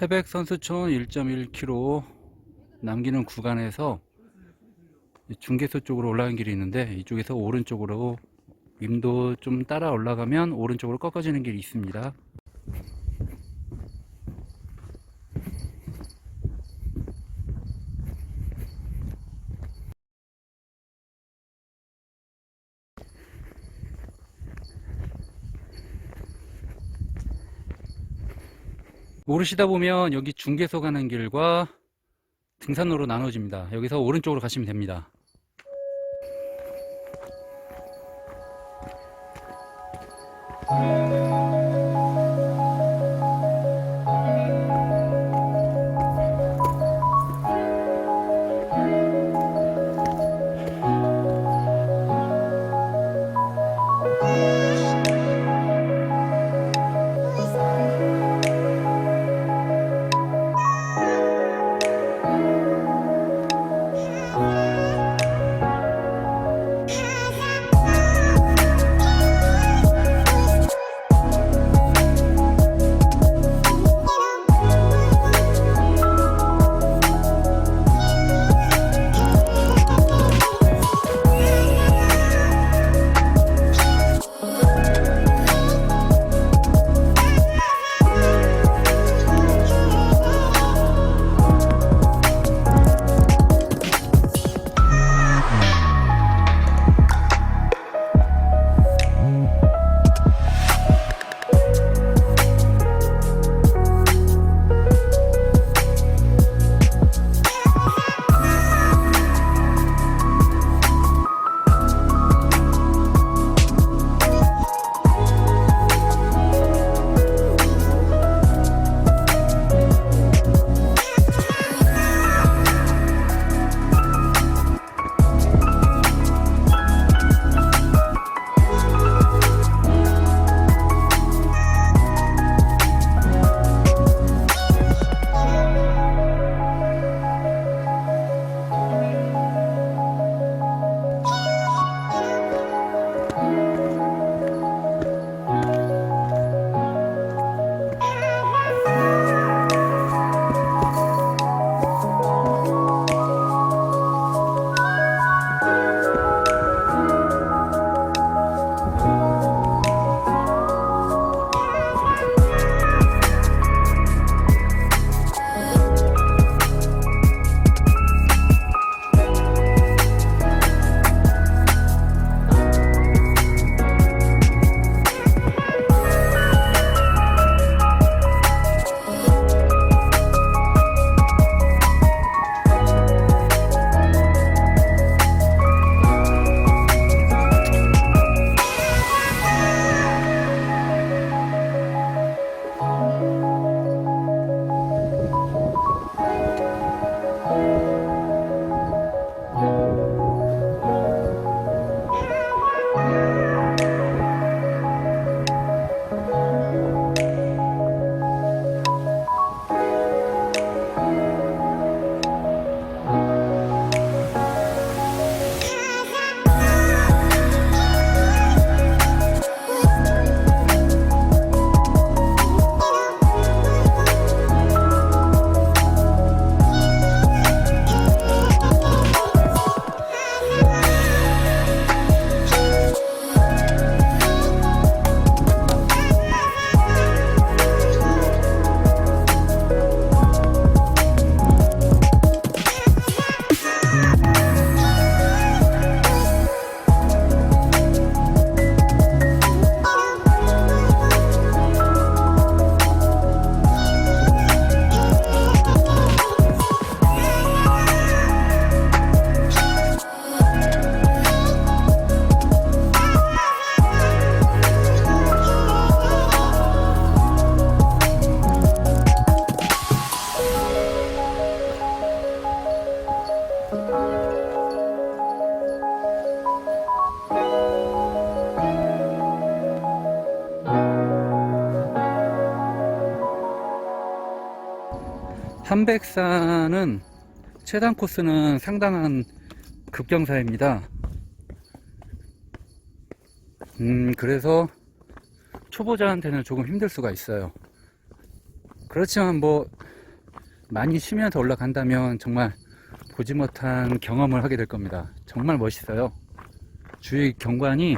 태백 선수촌 1.1km 남기는 구간에서 중계소 쪽으로 올라가는 길이 있는데 이쪽에서 오른쪽으로 임도 좀 따라 올라가면 오른쪽으로 꺾어지는 길이 있습니다. 오르시다 보면 여기 중계소 가는 길과 등산로로 나눠집니다. 여기서 오른쪽으로 가시면 됩니다. 삼백산은 최단 코스는 상당한 급경사입니다. 음, 그래서 초보자한테는 조금 힘들 수가 있어요. 그렇지만 뭐 많이 쉬면서 올라간다면 정말 보지 못한 경험을 하게 될 겁니다. 정말 멋있어요. 주위 경관이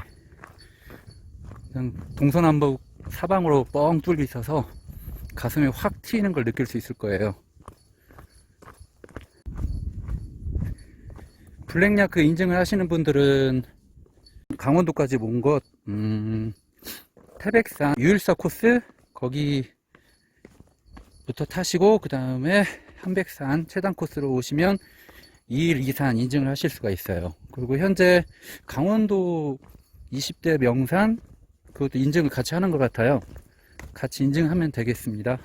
그냥 동서남북 사방으로 뻥 뚫려 있어서 가슴에 확 트이는 걸 느낄 수 있을 거예요. 블랙야크 인증을 하시는 분들은 강원도까지 온 것, 음, 태백산 유일사 코스 거기부터 타시고 그 다음에 한백산 최단 코스로 오시면 2일 이산 인증을 하실 수가 있어요. 그리고 현재 강원도 20대 명산 그것도 인증을 같이 하는 것 같아요. 같이 인증하면 되겠습니다.